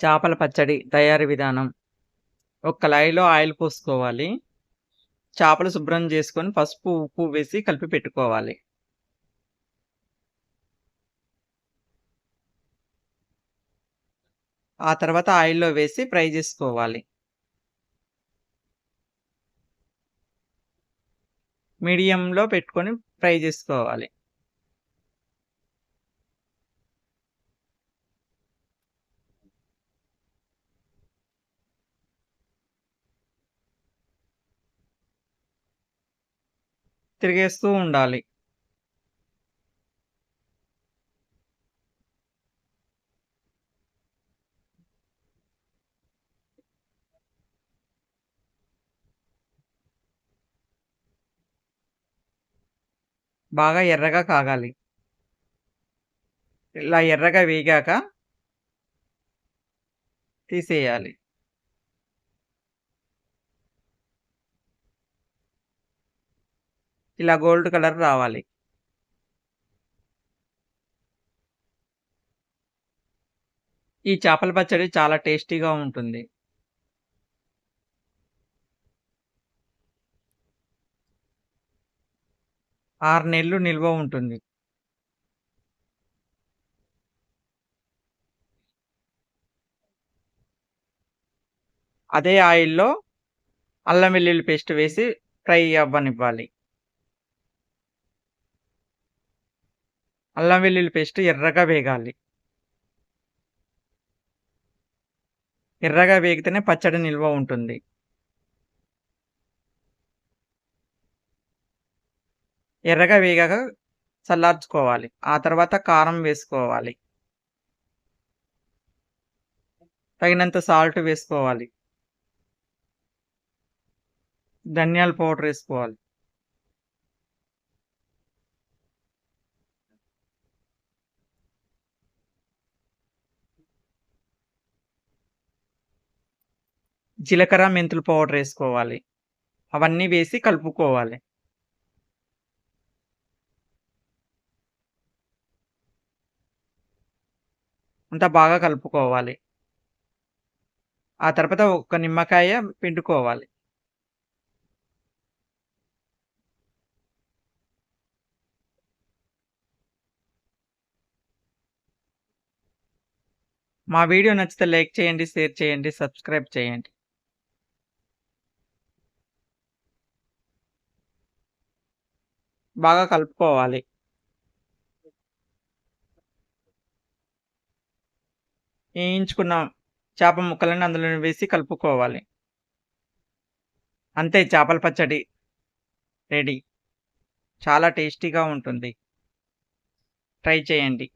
చేపల పచ్చడి తయారీ విధానం. ఒక కళాయిలో ఆయిల్ పోసుకోవాలి. చేపలు శుభ్రం చేసుకొని పసుపు ఉప్పు వేసి కలిపి పెట్టుకోవాలి. ఆ తర్వాత ఆయిల్లో వేసి ఫ్రై చేసుకోవాలి. మీడియంలో పెట్టుకొని ఫ్రై చేసుకోవాలి. తిరిగేస్తూ ఉండాలి. బాగా ఎర్రగా కాగాలి. ఇలా ఎర్రగా వేగాక తీసేయాలి. ఇలా గోల్డ్ కలర్ రావాలి. ఈ చేపల పచ్చడి చాలా టేస్టీగా ఉంటుంది. ఆరు నెలలు నిల్వ ఉంటుంది. అదే ఆయిల్లో అల్లం వెల్లుల్లి పేస్ట్ వేసి ఫ్రై అవ్వనివ్వాలి. అల్లం వెల్లుల్లి పేస్ట్ ఎర్రగా వేగాలి. ఎర్రగా వేగితేనే పచ్చడి నిల్వ ఉంటుంది. ఎర్రగా వేగాక చల్లార్చుకోవాలి. ఆ తర్వాత కారం వేసుకోవాలి. తగినంత సాల్ట్ వేసుకోవాలి. ధనియాల పౌడర్ వేసుకోవాలి. జీలకర్ర మెంతులు పౌడర్ వేసుకోవాలి. అవన్నీ వేసి కలుపుకోవాలి. అంతా బాగా కలుపుకోవాలి. ఆ తర్వాత ఒక నిమ్మకాయ పిండుకోవాలి. మా వీడియో నచ్చితే లైక్ చేయండి షేర్ చేయండి సబ్స్క్రైబ్ చేయండి. బాగా కలుపుకోవాలి. వేయించుకున్న చేప ముక్కలను అందులో వేసి కలుపుకోవాలి. అంతే చేపల పచ్చడి రెడీ. చాలా టేస్టీగా ఉంటుంది. ట్రై చేయండి.